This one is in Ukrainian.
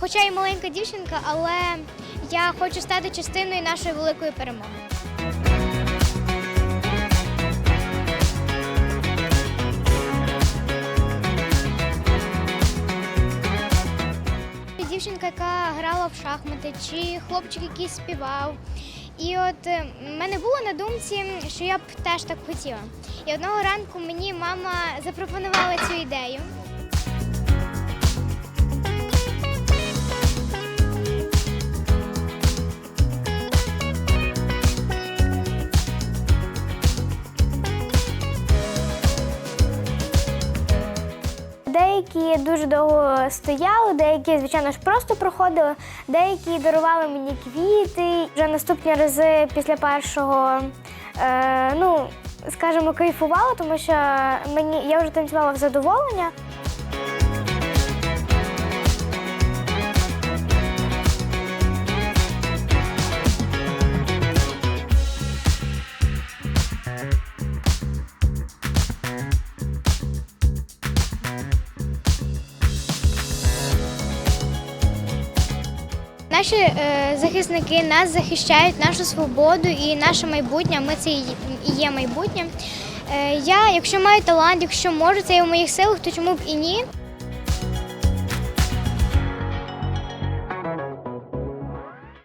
хоча і маленька дівчинка, але я хочу стати частиною нашої великої перемоги. Дівчинка, яка грала в шахмати, чи хлопчик, який співав. І от е, в мене було на думці, що я б теж так хотіла. І одного ранку мені мама запропонувала цю ідею. Деякі дуже довго стояли, деякі, звичайно ж, просто проходили, деякі дарували мені квіти. Вже наступні рази після першого, е, ну, скажімо, кайфувала, тому що мені я вже танцювала в задоволення. Наші е, захисники нас захищають нашу свободу і наше майбутнє. Ми це і є майбутнє. Е, я, якщо маю талант, якщо можу, це є в моїх силах, то чому б і ні?